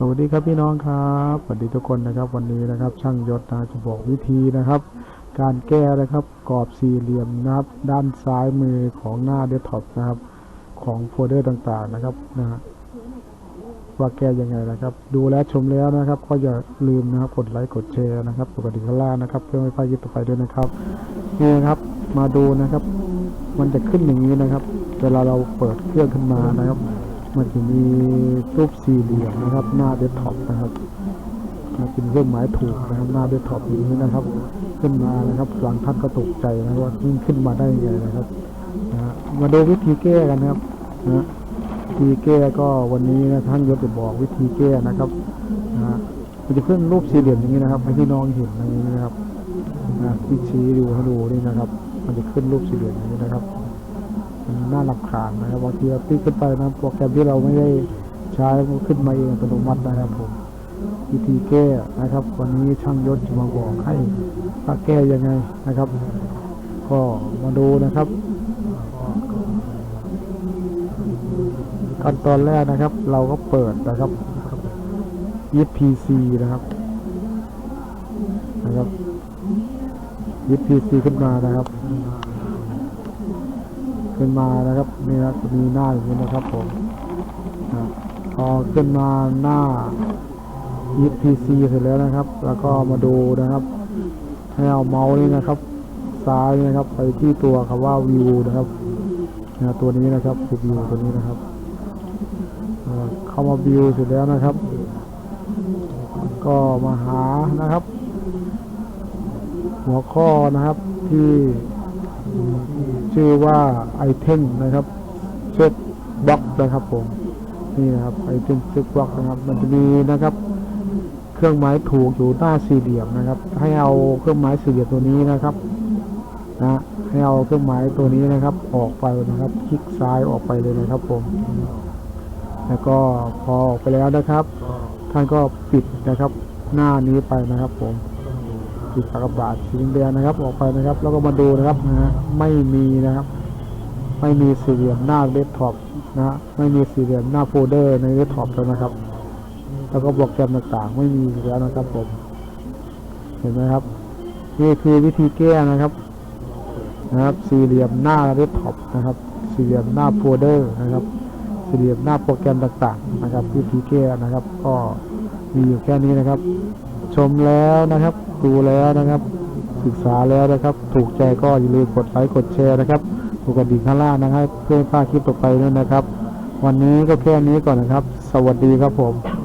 สวัสดีครับพี่น้องครับสวัสดีทุกคนนะครับ วันนี้นะครับ ช่างยศนะจะบอกวิธีนะครับ การแก้นะครับกรอบสี่เหลี่ยมนะครับ ด้านซ้ายมือของหน้าเดสก์ท็อปนะครับ ของโฟลเดอร์ต่างๆนะครับนะฮะว่าแก้ยังไงนะครับ ดูแล้วชมแล้วนะครับ ก็อย่าลืมนะครับกดไลค์กดแชร์นะครับกดกระดิ่งข้างล่างนะครับ เพื่อไม่พลาดคลิปต่อไปด้วยนะครับนี่นะครับมาดูนะครับ มันจะขึ้นอย่างนี้นะครับ เวลาเราเปิดเครื่องขึ้นมานะครับ มันจะมีรูปสี่เหลี่ยมนะครับ หน้าเดสก์ท็อปนะครับนเป็นเครื่องหมายถูกนะครับหน้าเดสก์ท็อปอย่างนี้นะครับ ขึ้นมานะครับหลังท่านก็ตกใจนะว่านี่ขึ้นมาได้ยังไงนะครับนะมาดูวิธีแก้กันนะครับนะวิธีแก้ก็วันนี้นะท่านยศจะบอกวิธีแก้นะครับนะฮะมันจะขึ้นรูปสี่เหลี่ยมอย่างนี้นะครับให้พี่น้องเห็นอย่างนี้นะครับนะที่ชี้ดูให้ดูนี่นะครับ มันจะขึ้นรูปสี่เหลี่ยมอย่างนี้นะครับ มันน่าลำคาญนะครับบางทีเราติ๊กขึ้นไปนะโปรแกรมที่เราไม่ได้ใช้มันขึ้นมาเองอัตโนมัตินะครับผมวิธีแก้นะครับ วันนี้ช่างยศจะมาบอกให้ว่าแก้ยังไงนะครับ ก็มาดูนะครับขั้นตอนแรกนะครับ เราก็เปิดนะครับ EPC นะครับนะครับ EPC ขึ้นมานะครับ ขึ้นมานะครับนี่นะจะมีหน้าอย่างนี้นะครับผมพอขึ้นมาหน้า EPC เสร็จแล้วนะครับ แล้วก็มาดูนะครับ ให้เอาเมาส์นี่นะครับ ซ้ายนะครับ ไปที่ตัวคำว่า view นะครับนะตัวนี้นะครับคือ view ตัวนี้นะครับเอ่อเข้ามา view เสร็จแล้วนะครับ ก็มาหานะครับ หัวข้อนะครับที่ ชื่อว่าไอเทมนะครับเช็คบล็อกนะครับผมนี่นะครับไอเทมเช็คบล็อกนะครับ มันจะมีนะครับ เครื่องหมายถูกอยู่หน้าสี่เหลี่ยมนะครับ ให้เอาเครื่องหมายสี่เหลี่ยมตัวนี้นะครับนะให้เอาเครื่องหมายตัวนี้นะครับ ออกไปนะครับ คลิกซ้ายออกไปเลยนะครับผม แล้วก็พอออกไปแล้วนะครับ ท่านก็ปิดนะครับ หน้านี้ไปนะครับผม ปิดกากบาทสีแดงนะครับ ออกไปนะครับ แล้วก็มาดูนะครับนะฮะไม่มีนะครับ ไม่มีสี่เหลี่ยมหน้าเดสก์ท็อปนะฮะไม่มีสี่เหลี่ยมหน้าโฟลเดอร์ในเดสก์ท็อปแล้วนะครับ แล้วก็โปรแกรมต่างๆ ไม่มีอีกแล้วนะครับผมเห็นไหมครับนี่คือวิธีแก้นะครับนะครับ สี่เหลี่ยมหน้าเดสก์ท็อปนะครับ สี่เหลี่ยมหน้าโฟลเดอร์นะครับสี่เหลี่ยมหน้าโปรแกรมต่างๆ นะครับวิธีแก้นะครับ ก็มีอยู่แค่นี้นะครับ ชมแล้วนะครับ ดูแล้วนะครับ ศึกษาแล้วนะครับ ถูกใจก็อย่าลืมกดไลค์กดแชร์นะครับกดกระดิ่งข้างล่างนะครับ เพื่อไม่พลาดคลิปต่อไปด้วยนะครับ วันนี้ก็แค่นี้ก่อนนะครับ สวัสดีครับผม